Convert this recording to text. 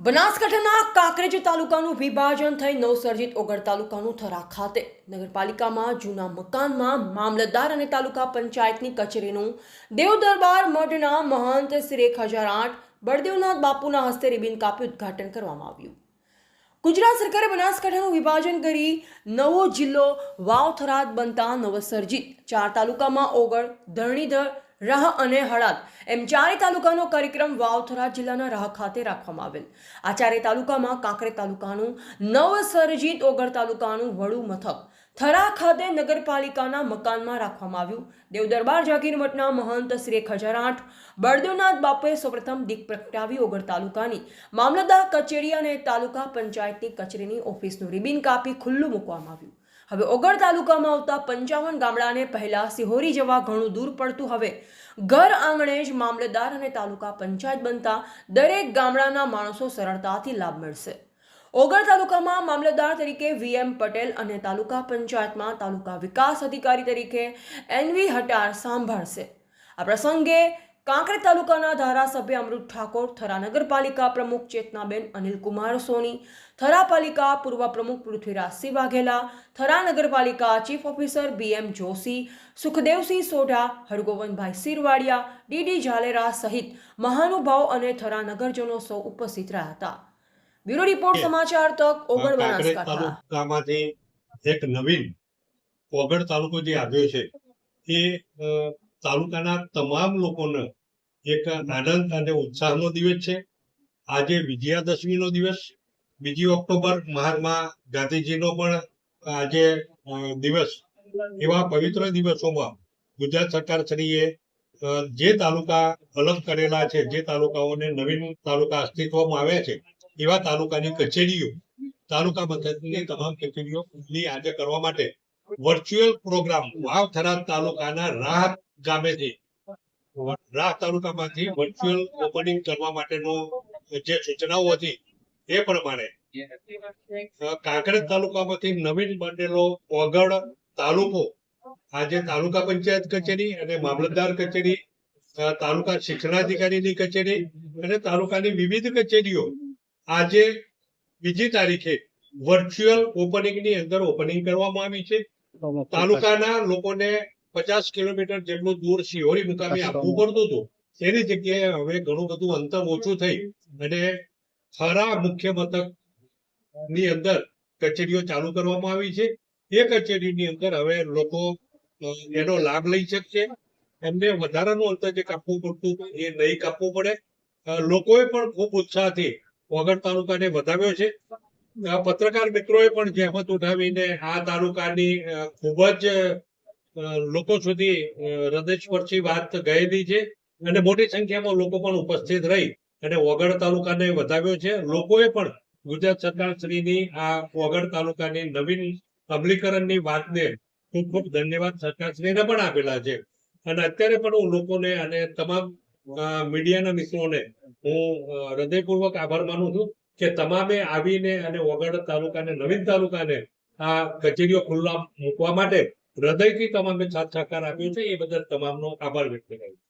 બનાસકાંઠાના કાંકરેજ તાલુકાનું વિભાજન થઈ નવસર્જિત ઓગળ તાલુકાનું થરા ખાતે. નગરપાલિકામાં જૂના મકાનમાં મામલતદાર અને તાલુકા પંચાયતની કચેરીનું દેવદરબાર મઠના મહંત શ્રી એક હજાર આઠ, બળદેવનાથ બાપુના હસ્તે રિબિન કાપી ઉદ્ઘાટન કરવામાં આવ્યું. ગુજરાત સરકારે બનાસકાંઠાનું વિભાજન કરી નવો જિલ્લો વાવથરાદ બનતા નવસર્જિત. ચાર તાલુકામાં ઓગળ ધરણીધર રાહ અને હળાદ. એમ ચારે તાલુકાનો કાર્યક્રમ વાવથરા જિલ્લાના રાહ ખાતે રાખવામાં આવેલ. આ ચારે તાલુકામાં કાંકરે તાલુકાનું નવસર્જિત ઓગળ તાલુકાનું વડુ મથક. થરા ખાતે નગરપાલિકાના મકાનમાં રાખવામાં આવ્યું. દેવદરબાર જાગીર મઠના મહંત શ્રી આઠ બળદેવનાથ બાપુએ સૌપ્રથમ દીપ પ્રગટાવી ઓગળ તાલુકાની મામલતદાર કચેરી અને તાલુકા પંચાયતની કચેરીની ઓફિસનું રિબિન કાપી ખુલ્લું મૂકવામાં આવ્યું. હવે ઓગળ તાલુકામાં આવતા પંચાવન ગામડાને પહેલા સિહોરી જવા ઘણું દૂર પડતું હવે. ઘર આંગણે જ મામલેદાર અને તાલુકા પંચાયત બનતા દરેક ગામડાના માણસો સરળતાથી લાભ મળશે. ઓગળ તાલુકામાં મામલતદાર તરીકે વીએમ પટેલ અને તાલુકા પંચાયતમાં તાલુકા વિકાસ અધિકારી તરીકે એનવી હટાર સાંભળશે. આ પ્રસંગે કાંકરેજ તાલુકાના ધારાસભ્ય અમૃત ઠાકોર થરા નગરપાલિકા પ્રમુખ ચેતનાબેન અનિલકુમાર સોની થરા પાલિકા પૂર્વ પ્રમુખ પૃથ્વીરાજસિંહ વાઘેલા થરા નગરપાલિકા chief officer BM Joshi Sukhdevsinh Sodha Hargovanbhai Sirvadiya DD Zalera સહિત મહાનુભાવ અને થરા નગરજનો સૌ ઉપસ્થિત રહ્યા હતા. બ્યુરો રિપોર્ટ સમાચાર તક ઓગણ એક નવીન ઓગણ તાલુકો જે આવ્યો છે એ તાલુકાના તમામ લોકોને એક આનંદ અને ઉત્સાહનો દિવસ છે. આજે વિજયાદશમીનો દિવસ, બીજી ઓક્ટોબર મહાત્મા ગાંધીજીનો પણ આજે દિવસ. એવા પવિત્ર દિવસોમાં ગુજરાત સરકાર શ્રીએ જે તાલુકા અલગ કરેલા છે, જે તાલુકાઓને નવીન તાલુકા અસ્તિત્વમાં આવ્યા છે, એવા તાલુકાની કચેરીઓ, તાલુકા મથકની તમામ કચેરીઓ આજે કરવા માટે વર્ચ્યુઅલ પ્રોગ્રામ વાવ થરાદ તાલુકાના રાહત ગામેથી રાહ તાલુકામાંથી વર્ચ્યુઅલ ઓપનિંગ કરવા માટેનો જે સૂચનાઓ હતી એ પ્રમાણે કાંકરેજ તાલુકામાંથી નવીન બનેલો ઓગળ તાલુકો આજે તાલુકા પંચાયત કચેરી અને મામલતદાર કચેરી તાલુકા શિક્ષણાધિકારીની કચેરી અને તાલુકાની વિવિધ કચેરીઓ આજે બીજી તારીખે વર્ચ્યુઅલ ઓપનિંગની અંદર ઓપનિંગ કરવામાં આવી છે. તાલુકાના લોકોને પચાસ કિલોમીટર જેટલું દૂર શિહોરી મુકામે આપવું પડતું હતું. તેની જગ્યાએ હવે ઘણું બધું અંતર ઓછું થઈ અને ખરા મુખ્ય મથકની અંદર કચેરીઓ ચાલુ કરવામાં આવી છે. એ કચેરીની અંદર હવે લોકો એનો લાભ લઈ શકશે. એમને વધારાનું અંતર જે કાપવું પડતું એ નહીં કાપવું પડે. લોકોએ પણ ખૂબ ઉત્સાહથી વગર તાલુકાને વધાવ્યો છે. પત્રકાર મિત્રોએ પણ જહેમત ઉઠાવીને આ તાલુકાની ખૂબ જ લોકો સુધી હૃદયસ્પર્શી વાત ગયેલી છે અને મોટી સંખ્યામાં લોકો પણ ઉપસ્થિત રહી અને વગર તાલુકાને વધાવ્યો છે. લોકોએ પણ ગુજરાત સરકાર શ્રીની આ વગર તાલુકાની નવીન અમલીકરણની વાતને ખૂબ ખૂબ ધન્યવાદ સરકાર શ્રીને પણ આપેલા છે. અને અત્યારે પણ હું લોકોને અને તમામ મીડિયાના મિત્રોને હું હૃદયપૂર્વક આભાર માનું છું કે તમામે આવીને અને વગર તાલુકાને, નવીન તાલુકાને આ કચેરીઓ ખુલ્લા મૂકવા માટે હૃદયથી તમામે સાથ સહકાર આપ્યો છે એ બદલ તમામનો આભાર વ્યક્ત કરું છું.